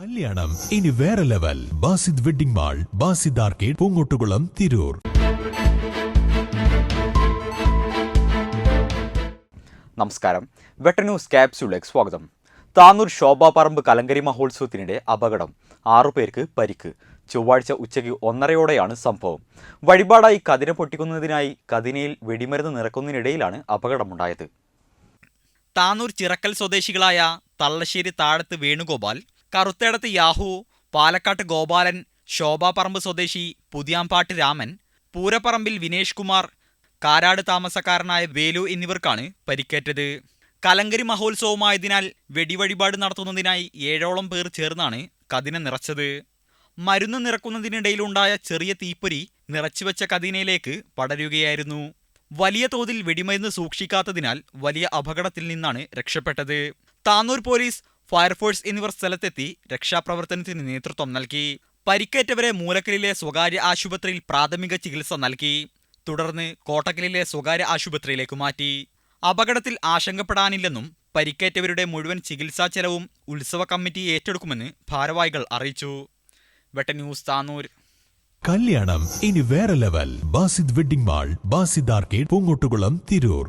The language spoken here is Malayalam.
കല്യാണം. ഇനി വേറെ level. Basid wedding mall Basid arcade Poongottukulam Tirur. നമസ്കാരം. വെട്ട ന്യൂസ് ക്യാപ്സ്യൂളിലേക്ക് സ്വാഗതം. താനൂർ ശോഭാപറമ്പ് കലങ്കരി മഹോത്സവത്തിനിടെ അപകടം. ആറുപേർക്ക് പരിക്ക്. ചൊവ്വാഴ്ച ഉച്ചയ്ക്ക് ഒന്നരയോടെയാണ് സംഭവം. വഴിപാടായി കതിന പൊട്ടിക്കുന്നതിനായി കതിനയിൽ വെടിമരുന്ന് നിറക്കുന്നതിനിടയിലാണ് അപകടമുണ്ടായത്. താനൂർ ചിറക്കൽ സ്വദേശികളായ തള്ളശ്ശേരി താഴത്ത് വേണുഗോപാൽ കറുത്തേടത്ത് യാഹു പാലക്കാട്ട് ഗോപാലൻ ശോഭാപറമ്പ് സ്വദേശി പുതിയാമ്പാട്ട് രാമൻ പൂരപ്പറമ്പിൽ വിനേഷ് കുമാർ കാരാട് താമസക്കാരനായ വേലു എന്നിവർക്കാണ് പരിക്കേറ്റത്. കലങ്കരി മഹോത്സവമായതിനാൽ വെടിവഴിപാട് നടത്തുന്നതിനായി ഏഴോളം പേർ ചേർന്നാണ് കതിന നിറച്ചത്. മരുന്ന് നിറക്കുന്നതിനിടയിലുണ്ടായ ചെറിയ തീപ്പൊരി നിറച്ചുവെച്ച കതിനയിലേക്ക് പടരുകയായിരുന്നു. വലിയ തോതിൽ വെടിമരുന്ന് സൂക്ഷിക്കാത്തതിനാൽ വലിയ അപകടത്തിൽ നിന്നാണ് രക്ഷപ്പെട്ടത്. താന്നൂർ പോലീസ് ഫയർഫോഴ്സ് എന്നിവർ സ്ഥലത്തെത്തി രക്ഷാപ്രവർത്തനത്തിന് നേതൃത്വം നൽകി. പരിക്കേറ്റവരെ മൂലക്കലിലെ സ്വകാര്യ ആശുപത്രിയിൽ പ്രാഥമിക ചികിത്സ നൽകി. തുടർന്ന് കോട്ടക്കലിലെ സ്വകാര്യ ആശുപത്രിയിലേക്ക് മാറ്റി. അപകടത്തിൽ ആശങ്കപ്പെടാനില്ലെന്നും പരിക്കേറ്റവരുടെ മുഴുവൻ ചികിത്സാ ചെലവും ഉത്സവ കമ്മിറ്റി ഏറ്റെടുക്കുമെന്ന് ഭാരവാഹികൾ അറിയിച്ചു. ന്യൂസ് താനൂർ. കല്യാണം ഇനി വേറെ level. Basid wedding mall Basid arcade Poongottukulam Tirur.